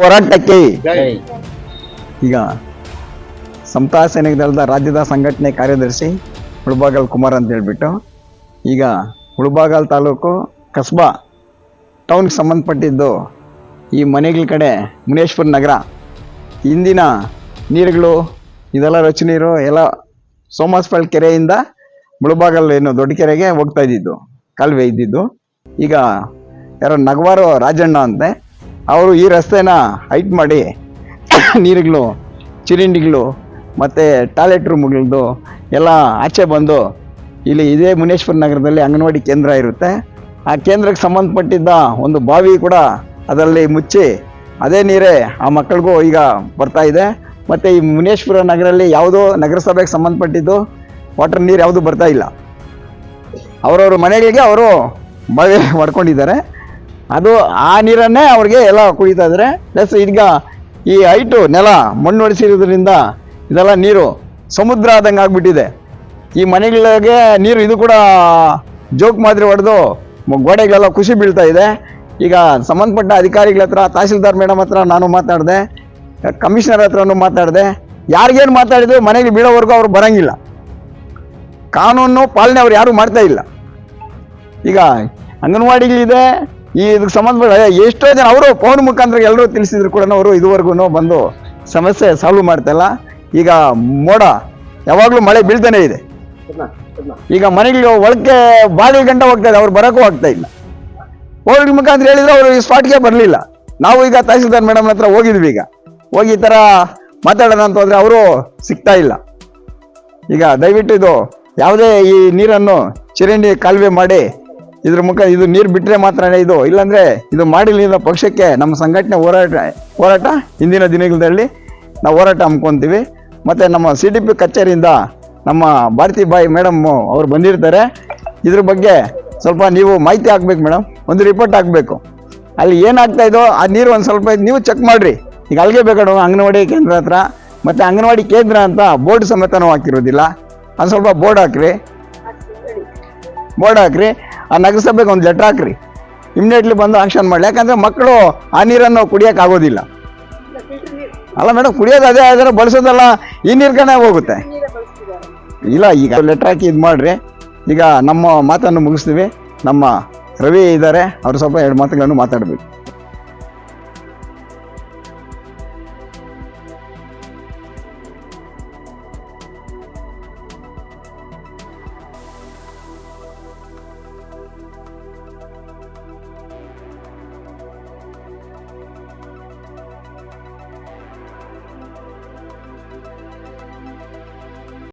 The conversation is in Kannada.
ಹೋರಾಟಕ್ಕೆ. ಈಗ ಸಮತಾ ಸೈನಿಕ ದಳದ ರಾಜ್ಯದ ಸಂಘಟನೆ ಕಾರ್ಯದರ್ಶಿ ಹುಳಬಾಗಲ್ ಕುಮಾರ್ ಅಂತ ಹೇಳ್ಬಿಟ್ಟು ಈಗ ಹುಳಬಾಗಲ್ ತಾಲೂಕು ಕಸ್ಬಾ ಟೌನ್ಗೆ ಸಂಬಂಧಪಟ್ಟಿದ್ದು ಈ ಮನೆಗಳ ಕಡೆ ಮುನೇಶ್ವರ ನಗರ. ಇಂದಿನ ನೀರುಗಳು ಇದೆಲ್ಲ ರಚನೆ ನೀರು ಎಲ್ಲ ಸೋಮಸ್ಪಾಳ್ ಕೆರೆಯಿಂದ ಮುಳುಬಾಗಲ್ ಏನು ದೊಡ್ಡ ಕೆರೆಗೆ ಹೋಗ್ತಾ ಇದ್ದಿದ್ದು ಕಾಲುವೆ ಇದ್ದಿದ್ದು. ಈಗ ಯಾರೋ ನಗವಾರು ರಾಜಣ್ಣ ಅಂತೆ ಅವರು ಈ ರಸ್ತೆನ ಹೈಟ್ ಮಾಡಿ ನೀರುಗಳು, ಚಿರಿಂಡಿಗಳು ಮತ್ತು ಟಾಯ್ಲೆಟ್ ರೂಮ್ಗಳದ್ದು ಎಲ್ಲ ಆಚೆ ಬಂದು ಇಲ್ಲಿ ಇದೇ ಮುನೇಶ್ವರ ನಗರದಲ್ಲಿ ಅಂಗನವಾಡಿ ಕೇಂದ್ರ ಇರುತ್ತೆ. ಆ ಕೇಂದ್ರಕ್ಕೆ ಸಂಬಂಧಪಟ್ಟಿದ್ದ ಒಂದು ಬಾವಿ ಕೂಡ ಅದರಲ್ಲಿ ಮುಚ್ಚಿ ಅದೇ ನೀರೇ ಆ ಮಕ್ಕಳಿಗೂ ಈಗ ಬರ್ತಾ ಇದೆ. ಮತ್ತು ಈ ಮುನೇಶ್ವರ ನಗರಲ್ಲಿ ಯಾವುದೋ ನಗರಸಭೆಗೆ ಸಂಬಂಧಪಟ್ಟಿದ್ದು ವಾಟರ್ ನೀರು ಯಾವುದು ಬರ್ತಾ ಇಲ್ಲ. ಅವರವ್ರ ಮನೆಗಳಿಗೆ ಅವರು ಬಾವಿ ಮಾಡ್ಕೊಂಡಿದ್ದಾರೆ. ಅದು ಆ ನೀರನ್ನೇ ಅವ್ರಿಗೆ ಎಲ್ಲ ಕುಡಿತಾ ಇದ್ರೆ ಪ್ಲಸ್ ಈಗ ಈ ಹೈಟು ನೆಲ ಮಣ್ಣು ಒಡಿಸಿರೋದ್ರಿಂದ ಇದೆಲ್ಲ ನೀರು ಸಮುದ್ರ ಆದಂಗೆ ಆಗಿಬಿಟ್ಟಿದೆ. ಈ ಮನೆಗಳಿಗೆ ನೀರು ಇದು ಕೂಡ ಜೋಕ್ ಮಾದರಿ ಹೊಡೆದು ಗೋಡೆಗಳೆಲ್ಲ ಖುಷಿ ಬೀಳ್ತಾ ಇದೆ. ಈಗ ಸಂಬಂಧಪಟ್ಟ ಅಧಿಕಾರಿಗಳ ಹತ್ರ, ತಹಸೀಲ್ದಾರ್ ಮೇಡಮ್ ಹತ್ರ ನಾನು ಮಾತಾಡಿದೆ, ಕಮಿಷನರ್ ಹತ್ರನೂ ಮಾತಾಡಿದೆ. ಯಾರಿಗೇನು ಮಾತಾಡಿದ್ರು ಮನೆಗೆ ಬೀಳೋವರೆಗೂ ಅವ್ರು ಬರೋಂಗಿಲ್ಲ. ಕಾನೂನು ಪಾಲನೆ ಅವ್ರು ಯಾರೂ ಮಾಡ್ತಾ ಇಲ್ಲ. ಈಗ ಅಂಗನವಾಡಿಗಳಿದೆ ಈ ಇದಕ್ಕೆ ಸಂಬಂಧಪಟ್ಟ ಎಷ್ಟೋ ಜನ ಅವರು ಫೋನ್ ಮುಖಾಂತರ ಎಲ್ಲರೂ ತಿಳಿಸಿದ್ರು ಕೂಡ ಅವರು ಇದುವರೆಗೂ ಬಂದು ಸಮಸ್ಯೆ ಸಾಲ್ವ್ ಮಾಡ್ತಾಯಿಲ್ಲ ಈಗ ಮೋಡ, ಯಾವಾಗಲೂ ಮಳೆ ಬೀಳ್ತಾನೆ ಇದೆ. ಈಗ ಮನೆಗಳಿಗೆ ಒಳಕ್ಕೆ ಬಾಗಿಲು ಗಂಟ ಹೋಗ್ತಾ ಇದೆ, ಅವ್ರು ಬರೋಕ್ಕೂ ಆಗ್ತಾ ಇಲ್ಲ. ಹೋಗಿ ಮುಖಾಂತರ ಹೇಳಿದ್ರೆ ಅವರು ಈ ಸ್ಪಾಟ್ಗೆ ಬರಲಿಲ್ಲ. ನಾವು ಈಗ ತಹಸೀಲ್ದಾರ್ ಮೇಡಮ್ ಹತ್ರ ಹೋಗಿದ್ವಿ ಈಗ. ಹೋಗಿ ಈ ಥರ ಮಾತಾಡೋಣ ಅಂತ ಹೋದ್ರೆ ಅವರು ಸಿಗ್ತಾ ಇಲ್ಲ. ಈಗ ದಯವಿಟ್ಟು ಇದು ಯಾವುದೇ ಈ ನೀರನ್ನು ಚರಂಡಿ ಕಾಲುವೆ ಮಾಡಿ ಇದ್ರ ಮುಖ ಇದು ನೀರು ಬಿಟ್ಟರೆ ಮಾತ್ರ ಇದು. ಇಲ್ಲಾಂದರೆ ಇದು ಮಾಡಿಲ್ಲ ಪಕ್ಷಕ್ಕೆ ನಮ್ಮ ಸಂಘಟನೆ ಹೋರಾಟ ಹೋರಾಟ ಹಿಂದಿನ ದಿನಗಳಲ್ಲಿ ನಾವು ಹೋರಾಟ ಹಮ್ಕೊತೀವಿ ಮತ್ತು ನಮ್ಮ ಸಿ ಡಿ ಪಿ ಕಚೇರಿಯಿಂದ ನಮ್ಮ ಭಾರತಿ ಬಾಯಿ ಮೇಡಮ್ಮು ಅವ್ರು ಬಂದಿರ್ತಾರೆ. ಇದ್ರ ಬಗ್ಗೆ ಸ್ವಲ್ಪ ನೀವು ಮಾಹಿತಿ ಹಾಕ್ಬೇಕು ಮೇಡಮ್. ಒಂದು ರಿಪೋರ್ಟ್ ಹಾಕಬೇಕು. ಅಲ್ಲಿ ಏನಾಗ್ತಾ ಇದೋ ಆ ನೀರು ಒಂದು ಸ್ವಲ್ಪ ನೀವು ಚೆಕ್ ಮಾಡಿರಿ. ಈಗ ಅಲ್ಲಿಗೆ ಬೇಕಾಡ ಅಂಗನವಾಡಿ ಕೇಂದ್ರ ಹತ್ರ ಮತ್ತು ಅಂಗನವಾಡಿ ಕೇಂದ್ರ ಅಂತ ಬೋರ್ಡ್ ಸಮೇತನೂ ಹಾಕಿರೋದಿಲ್ಲ. ಅದು ಸ್ವಲ್ಪ ಬೋರ್ಡ್ ಹಾಕ್ರಿ. ಬೋರ್ಡ್ ಹಾಕ್ರಿ. ಆ ನಗರಸಭೆಗೆ ಒಂದು ಲೆಟ್ರ್ ಹಾಕ್ರಿ. ಇಮ್ಮಿಡಿಯೇಟ್ಲಿ ಬಂದು ಆಕ್ಷನ್ ಮಾಡಲಿ. ಯಾಕಂದರೆ ಮಕ್ಕಳು ಆ ನೀರನ್ನು ಕುಡಿಯೋಕೆ ಆಗೋದಿಲ್ಲ ಅಲ್ಲ ಮೇಡಮ್ ಕುಡಿಯೋದು ಅದೇ ಆದರೆ ಬಳಸೋದಲ್ಲ, ಈ ನೀರು ಕಣೆ ಹೋಗುತ್ತೆ. ಇಲ್ಲ, ಈಗ ಲೆಟ್ರ್ ಹಾಕಿ ಇದು ಮಾಡಿರಿ. ಈಗ ನಮ್ಮ ಮಾತನ್ನು ಮುಗಿಸ್ತೀವಿ. ನಮ್ಮ ರವಿ ಇದ್ದಾರೆ ಅವರು ಸ್ವಲ್ಪ ಎರಡು ಮಾತುಗಳನ್ನು ಮಾತಾಡಬೇಕು.